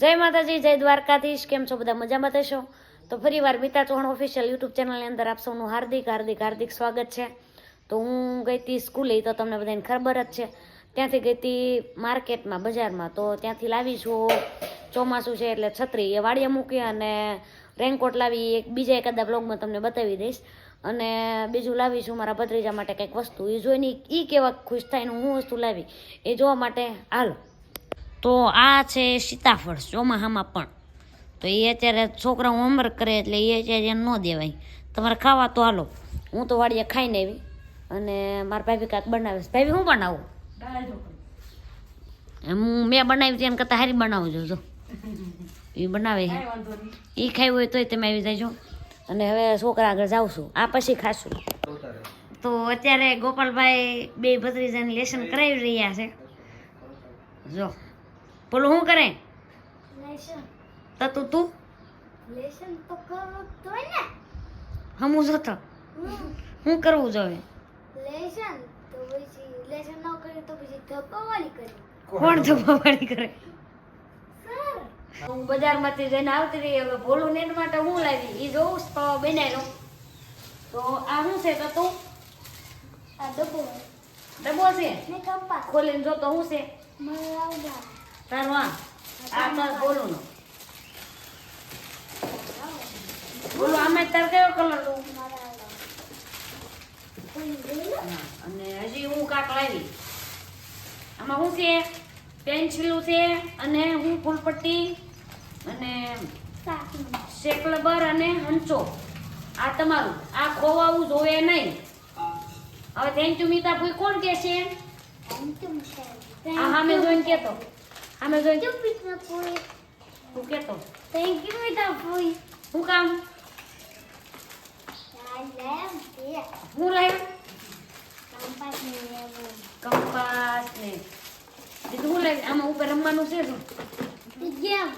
જય માતાજી, જય દ્વારકાધીશ. કેમ છો બધા? મજામાં થશો તો ફરી વાર મિતા ચૌહાણ ઓફિશિયલ યુટ્યુબ ચેનલની અંદર આપ સૌનું હાર્દિક હાર્દિક હાર્દિક સ્વાગત છે. તો હું ગઈ હતી સ્કૂલે, તો તમને બધાને ખબર જ છે. ત્યાંથી ગઈ હતી માર્કેટમાં, બજારમાં. તો ત્યાંથી લાવી છું ચોમાસું છે એટલે છત્રી એ વાડીએ મૂકી અને રેનકોટ લાવી, એક બીજા એકાદા બ્લોગમાં તમને બતાવી દઈશ. અને બીજું લાવી છું મારા ભત્રીજા માટે કંઈક વસ્તુ. એ જોઈને એ કેવા ખુશ થાય હું વસ્તુ લાવી. એ જોવા માટે હાલો. તો આ છે સીતાફળ ચોમાહામાં પણ. તો એ અત્યારે છોકરા હોમવર્ક કરે એટલે એ અત્યારે એને ન દેવાય. તમારે ખાવા તો હાલો. હું તો વાડીએ ખાઈને આવી અને મારા ભાભી કાંક બનાવીશ ભાભી હું બનાવું? હું મેં બનાવી તેને કરતાં હારી બનાવજો જો. એ બનાવે છે. એ ખાવું હોય તોય તમે આવી જાયજો અને હવે છોકરા આગળ જાઉં છું. આ પછી ખાશું. તો અત્યારે ગોપાલભાઈ બે ભત્રીજાની લેસન કરાવી રહ્યા છે. જો. બોલું શું કરે? લેશન તો તું તું? લેશન તો કરવું તો ને. હમું જતો હમ. શું કરવું જોઈએ? લેશન તો પછી લેશન ન કરે તો પછી ધપાવાળી કરે. કોણ ધપાવાળી કરે? સર. હું બજારમાંથી જઈને આવતી રહી હવે ભોલું નેટ માટે હું લાવી? એ જોઉં તો બનાવ્યો તો આ શું છે તો તું? આ ડબ્બો. ડબ્બો છે? ખોલીને જો તો શું છે? મને આવડા. તાર ભોલું નો બોલો આમાં તાર કયો કલર કોઈ લો અને હજી હું કાક લાવી. આમાં શું છે? પેન્સિલું છે અને હું ફૂલપટ્ટી અને શેકલબર અને હંચો. આ તમારું. આ ખોવાવું જોવે નહીં. હવે થેન્ક યુ મીતા ભાઈ કોણ કે છે? આ સામે જોઈને કેતો. જોઈને થેન્ક યુ પિતા કોઈ તું કેતો થેન્ક યુ પિતા કોઈ હું કામ હું લાવ્યો કંપાસ ને કંપાસ ને બીજું હું લાવી આમાં ઉપર રમવાનું છે શું ગેમ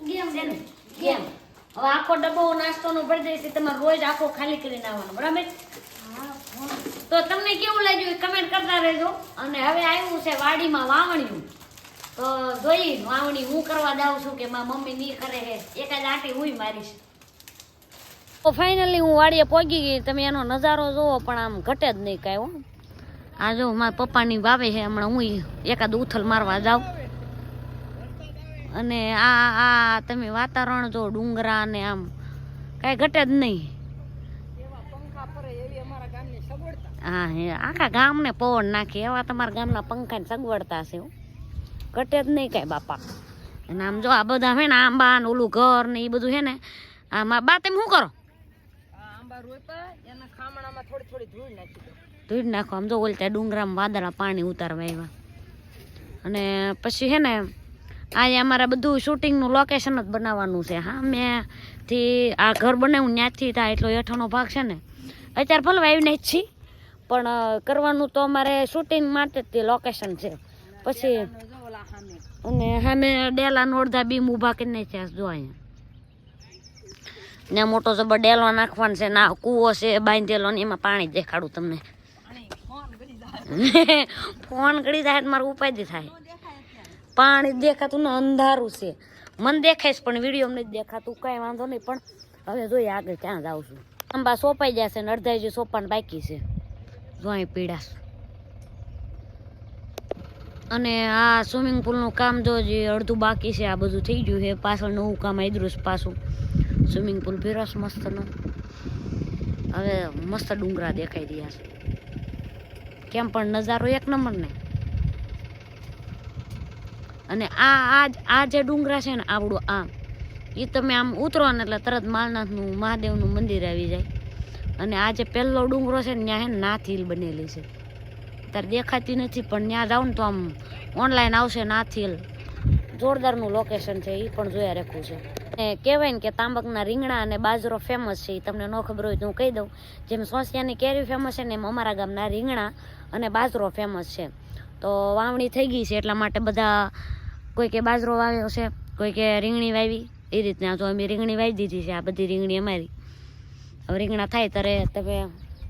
ગેમ કેમ હવે આખો ડબ્બો નાસ્તોનો ભરી દઈશ તમારે રોજ આખો ખાલી કરીને આવવાનો બરાબર તો તમને કેવું લાગ્યું કમેન્ટ કરતા રહેજો અને હવે આવ્યું છે વાડીમાં વાવણિયું તો જોઈ, વાવણી હું કરવા જાઉં છું કે મારા મમ્મી નહીં કરે છે? એકાદ આંટી હું મારીશ. તો ફાઇનલી હું વાડીએ પહોંચી ગઈ. તમે એનો નજારો જોવો, પણ આમ ઘટે જ નહીં કાંઈ, હો. આ જો મારા પપ્પાની વાવે છે, હમણાં હું એકાદ ઉથલ મારવા જાઉં. અને આ આ તમે વાતાવરણ જો, ડુંગરા ને આમ, કાંઈ ઘટે જ નહીં. હે આખા ગામને પવન નાખે. એવા તમારા ગામના પંખાની સગવડતા છે હો. ઘટે જ નહીં કાંઈ બાપા. અને આમ જો આ બધા હે ને આંબા ને ઓલું ઘર ને એ બધું છે ને આમાં બા તમે શું કરો? ધૂળ નાખો આમ જો ઓલતા ત્યાં ડુંગરામાં વાદળા પાણી ઉતારવા આવ્યા અને પછી હે ને આ અમારે બધું શૂટિંગનું લોકેશન જ બનાવવાનું છે. હા મેં થી આ ઘર બનાવ્યું ત્યાંથી થાય એટલો હેઠળનો ભાગ છે ને. અત્યારે ભલે આવીને જ છીએ પણ કરવાનું તો અમારે શૂટિંગ માટે જ તે લોકેશન છે. પછી અને સામે ડેલા અડધા બીમ ઊભા કરી નાખ્યા જો અહીંયા. ને મોટો જબર ડેલો નાખવાનો છે ના કૂવો છે બાંધેલો ને એમાં પાણી દેખાડું તમને. ફોન કરી જાય મારે ઉપાધિ થાય. પાણી દેખાતું ને અંધારું છે. મને દેખાય પણ વીડિયો અમને દેખાતું. કાંઈ વાંધો નહીં, પણ હવે જોઈએ આગળ ક્યાં જાઉં છું. આંબા સોપાઈ જશે ને અડધા જે સોપાન બાકી છે. જો અહીં પીડાશ. અને આ સ્વિમિંગ પુલનું કામ જો જે અડધું બાકી છે, આ બધું થઈ ગયું છે. પાછળ નવું કામ આદરું છે પાછું. સ્વિમિંગ પુલ ફેરસ મસ્તનો. હવે મસ્ત ડુંગરા દેખાઈ રહ્યા છે. કેમ પણ નજારો એક નંબર ને. અને આ આ આ જે ડુંગરા છે ને આપણું આ એ તમે આમ ઉતરો ને એટલે તરત માલનાથનું, મહાદેવનું મંદિર આવી જાય. અને આ જે પહેલો ડુંગરો છે ને, ત્યાં ને નાથ હિલ બનેલી છે. ત્યારે દેખાતી નથી, પણ ત્યાં જાઉં ને તો આમ ઓનલાઈન આવશે નાથીલ જોરદારનું લોકેશન છે એ પણ જોયા રાખવું છે. ને કહેવાય ને કે તાંબકના રીંગણા અને બાજરો ફેમસ છે એ તમને ન ખબર હોય તો હું કહી દઉં. જેમ સોસિયાની કેરી ફેમસ છે ને એમ અમારા ગામના રીંગણા અને બાજરો ફેમસ છે. તો વાવણી થઈ ગઈ છે, એટલા માટે બધા કોઈ કે બાજરો વાવ્યો છે કોઈ કે રીંગણી વાવી. એ રીતના તો અમે રીંગણી વાવી દીધી છે, આ બધી રીંગણી અમારી. હવે રીંગણા થાય ત્યારે તમે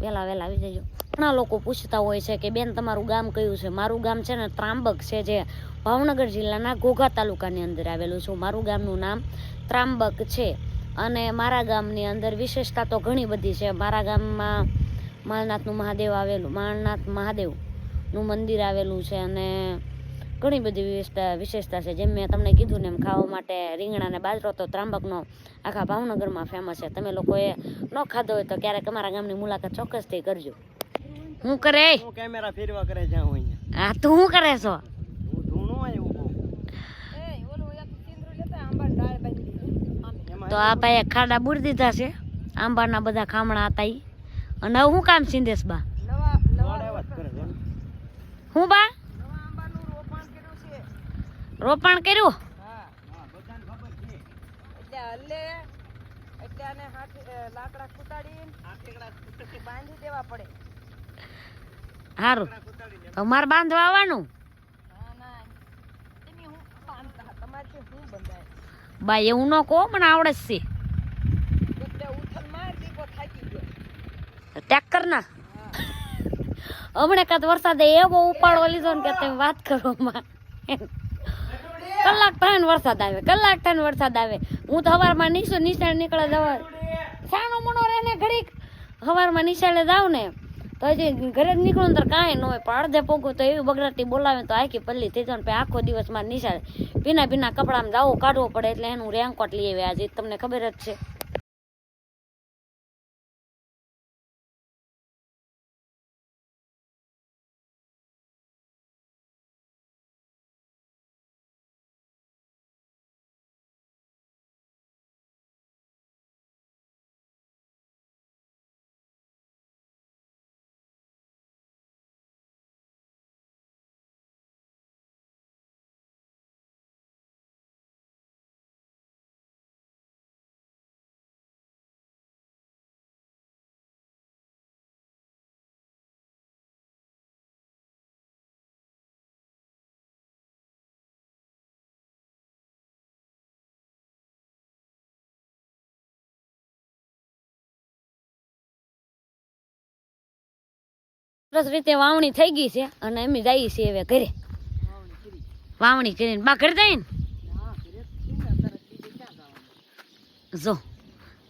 વહેલા વહેલા આવી જજો. ઘણા લોકો પૂછતા હોય છે કે બેન તમારું ગામ કયું છે? મારું ગામ છે ને ત્રાંબક છે, જે ભાવનગર જિલ્લાના ઘોઘા તાલુકાની અંદર આવેલું છે. મારું ગામનું નામ ત્રાંબક છે અને મારા ગામની અંદર વિશેષતા તો ઘણી બધી છે. મારા ગામમાં માલનાથનું મહાદેવ આવેલું, માલનાથ મહાદેવનું મંદિર આવેલું છે અને ઘણી બધી વિશેષતા વિશેષતા છે. જેમ મેં તમને કીધું ને એમ ખાવા માટે રીંગણા અને બાજરો તો ત્રાંબકનો આખા ભાવનગરમાં ફેમસ છે. તમે લોકોએ ન ખાધો હોય તો ક્યારેક અમારા ગામની મુલાકાત ચોક્કસથી કરજો. હું કરે? હું કેમેરા ફેરવા કરે જ્યાં હું અહીંયા? આ તું શું કરે છો? હું ધૂણો આવ્યો એમાં તો આ ભાઈએ ખાડા બુર દીધા છે. આંબાના બધા ખામણા હતા ઈ. અને હવે શું કામ સિંધેશ બા? હું બા? રોપણ છે. લાકડા કુટાડી બાંધી દેવા કર્યું સારું તો મારે બાંધવા આવવાનું? બા એવું ન કહો, મને આવડે છે. ટ્રેક્ટર ના? હમણાં કાંત વરસાદે એવો ઉપાડો લીધો ને કે તમે વાત કરો માં કલાક થાય વરસાદ આવે, કલાક થાય વરસાદ આવે. હું તો હવારમાં નીચે નિશાળ નીકળે જવા. સાણો મોણો રહે ને ઘડીક. હવારમાં નિશાળે જાવ ને તો હજી ઘરે નીકળું ને તો કાંઈ ન હોય. પણ અડધે પોગું તો એવી બગડાટી બોલાવે તો આખી પલ્લી થઈ જાય ને આખો દિવસ મારે નિશાળે. ભીના ભીના કપડામાં જાવું કાઢવો પડે એટલે એનું રેનકોટ લઈ આવે આજે. તમને ખબર જ છે. સરસ રીતે વાવણી થઈ ગઈ છે અને અમે જઈએ છીએ હવે ઘરે. વાવણી કરીને બા ઘરે જઈને? જો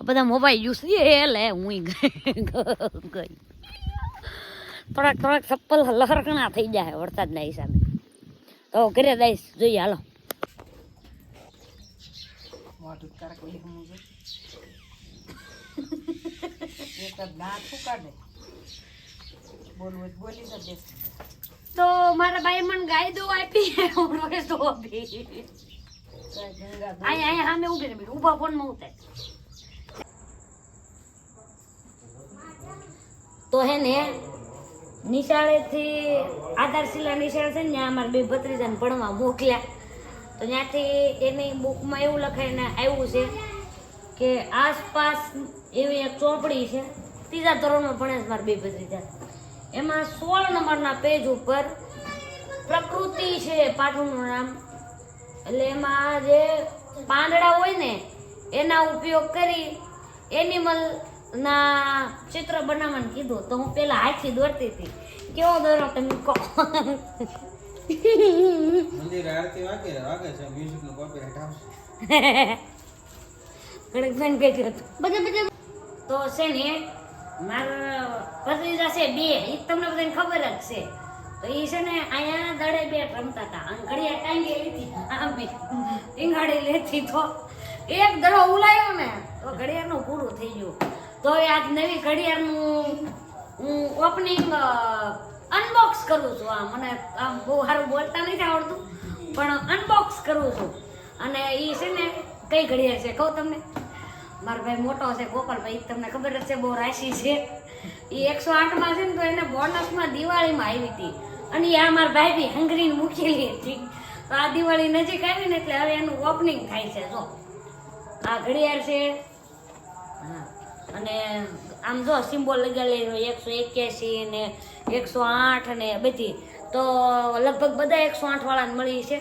બધા મોબાઈલ યુઝ એ એટલે હું ગઈ. થોડાક થોડાક ચપ્પલ લહરકણા થઈ જાય વરસાદના હિસાબે. તો ઘરે જઈશ, જોઈએ હાલો. તો મારા ભાઈ મને ગાય દો આપી હું રોજ આપી. અહીંયા અહીંયા સામે ઊભી રહી ઊભા ફોનમાં ઉતાર. તો હે ને નિશાળેથી આધારશિલા નિશાળ છે ને ત્યાં અમારા બે ભત્રીજાને ભણવા મોકલ્યા. તો ત્યાંથી એની બુકમાં એવું લખાઈને આવ્યું છે કે આસપાસ એવી એક ચોપડી છે. ત્રીજા ધોરણમાં ભણે છે મારા બે ભત્રીજા. એમાં સોળ નંબરના પેજ ઉપર પ્રકૃતિ છે પાઠનું નામ. એટલે એમાં જે પાંદડા હોય ને એના ઉપયોગ કરી એનિમલ ના ચિત્ર બનાવવાનું કીધું. તો હું પેલા હાથથી દોરતી હતી. કેવો દોરો તમે કહો? મંદિર આરતી વાગે વાગે છે. મ્યુઝિકનું કોપીરાઇટ આવશે. ઘડીક બેન કે બધા બધા. તો છે ને મારા ભત્રીજા છે બે એ તમને બધાને ખબર જ છે. તો એ છે ને અહીંયા દડે બે રમતા હતા. અને ઘડિયા ટાંગી લીધી. આમે ટીંગાડી લેતી તો એક દડો ઉલાયો ને, તો ઘડિયાળનું પૂરું થઈ ગયું. તો આજ નવી ઘડિયાળનું હું ઓપનિંગ અનબોક્સ કરું છું. આ મને આમ બહુ સારું બોલતા નથી આવડતું, પણ અનબોક્સ કરું છું. અને એ છે ને કઈ ઘડિયાળ છે કહું તમને? મારો ભાઈ મોટો છે, ગોપાલભાઈ તમને ખબર જ છે, બહુ રાશિ છે. એ એકસો આઠમાં છે ને, તો એને બોનસમાં દિવાળીમાં આવી હતી. અને આ મારા ભાઈ બી હંગરીને મૂકેલી હતી. તો આ દિવાળી નજીક આવી ને એટલે હવે એનું ઓપનિંગ થાય છે, જો. આ ઘડિયાળ છે. અને આમ જો સિમ્બોલ લગાડેલી એકસો એક્યાસી ને એકસો આઠ ને બધી. તો લગભગ બધા એકસો આઠ વાળાને મળી છે.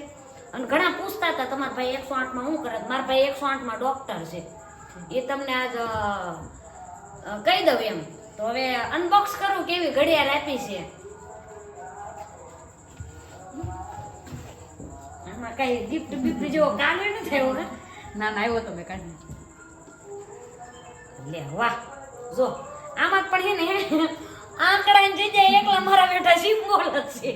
અને ઘણા પૂછતા હતા, તમારા ભાઈ એકસો આઠમાં શું કરે? મારા ભાઈ એકસો આઠમાં ડોક્ટર છે. એ તમને આજ કહી દઉં એમ. તો હવે અનબોક્સ કરું કેવી ઘડિયાળ આપી છે. આમાં કઈ ગિફ્ટ બિફ્ટ જેવો કાગળ નથી થયો હે? ના ના, આવ્યો તમે કાઢ લે, વાહ. જો, આમાં પણ છે ને આંકડાની જગ્યાએ એકલા મારા બેઠા સિમ્બોલ છે.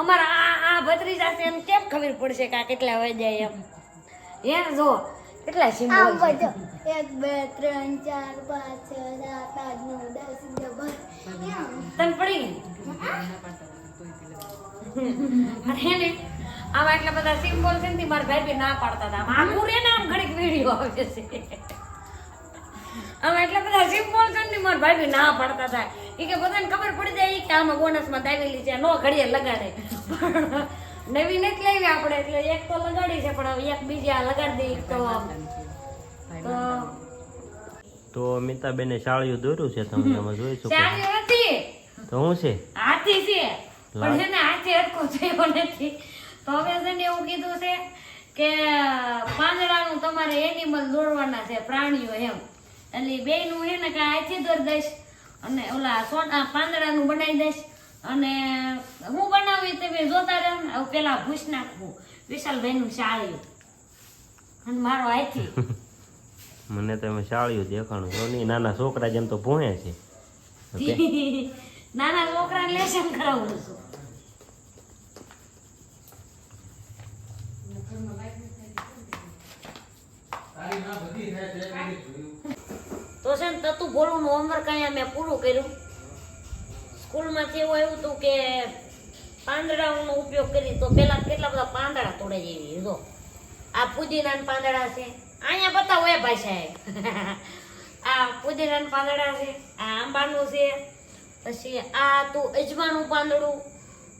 અમારા આ આ ભત્રીજા છે એમ કેમ ખબર પડશે કે આ કેટલા વાગ્યા એમ? હે, જો કેટલા સિમ્બોલ છે? બધો. એક બે ત્રણ ચાર પાંચ છ સાત આઠ નવ દસ અગિયાર તન પડી ગઈ? અરે ને એટલા બધા સિમ્બોલ છે ને મારા ભાઈ બી ના પાડતા હતા. આમ આખું રે ને આમ ઘડીક વીડિયો આવે છે. આમાં એટલા બધા સિમ્બોલ છે ને મારા ભાઈ બી ના પાડતા હતા. એ કે બધાને ખબર પડી જાય કે આમાં બોનસમાં દાવેલી છે નો ઘડીએ લગાડે. પણ નવી નથી લાવી આપણે એટલે એક તો લગાડી છે પણ એક બીજી આ લગાડી દઈએ તો તો તો મિતાબેને સાળિયું દોર્યું છે તમે તમે જોઈ શકો સાળિયું નથી તો શું છે? હાથી છે. પણ છે ને હાથી હરખો થયો નથી. તો હવે છે ને એવું કીધું છે કે પાંદડાનું તમારે એનિમલ દોરવાના છે પ્રાણીઓ એમ. એટલે બે નું છે ને કે હાથી દોર દઈશ અને ઓલા સોના પાંદડાનું બનાવી દઈશ. અને હું બનાવી તમે જોતા રહે ને પેલા ભૂસ નાખવું વિશાલભાઈ નું શાળિયું. અને મારો આથી મને તમે શાળિયું દેખાણું. જો નહીં નાના છોકરા જેમ તો ભૂહે છે. નાના છોકરાને લેશન કરાવું છું. તો છે ને તતું ભોળું નું હોમવર્ક અહીંયા મેં પૂરું કર્યું. સ્કૂલમાંથી એવું આવ્યું હતું કે પાંદડાઓનો ઉપયોગ કરી, તો પહેલાં કેટલા બધા પાંદડા તોડે જેવી જો. આ પુદીનાના પાંદડા છે. અહીંયા બતાવો એ સાહેબ. આ પુદીનાના પાંદડા છે, આ આંબાનું છે, પછી આ તું અજમાનું પાંદડું,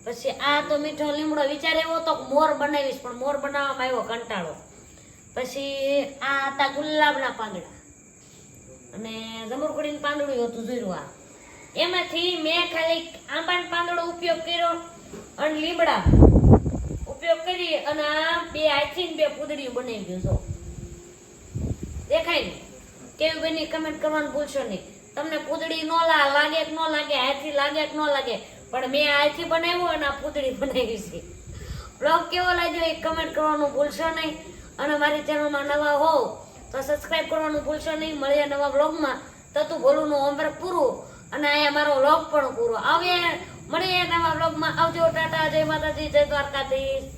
પછી આ તો મીઠો લીમડો વિચાર એવો તો મોર બનાવીશ, પણ મોર બનાવવામાં આવ્યો કંટાળો. પછી આ હતા ગુલાબના પાંદડા. અને જમરકુડીનું પાંદડું હતું જોયું આ. એમાંથી મેં ખાલી આંબાનો પાંદડો ઉપયોગ કર્યો અને લીમડા ઉપયોગ કરી અને આ બે હાથી બે પૂદડીઓ બનાવી છો. દેખાય ને કેવી બની? કમેન્ટ કરવાનું ભૂલશો નહીં. તમને પૂદડી નો લાગે કે ન લાગે, હાથી લાગે કે ન લાગે, પણ મેં હાથી બનાવ્યું અને આ પૂદડી બનાવી છે. બ્લોગ કેવો લાગ્યો એ કમેન્ટ કરવાનું ભૂલશો નહીં. અને મારી ચેનલમાં નવા હોવ તો સબસ્ક્રાઇબ કરવાનું ભૂલશો નહીં. મળીએ નવા બ્લોગમાં તો તું ભોલુંનું હોમવર્ક પૂરું. અને અહીંયા મારો વ્લોગ પણ પૂરો. આવે મળીએ નવા વ્લોગમાં આવજો. ટાટા, જય માતાજી, જય દ્વારકાધીશ.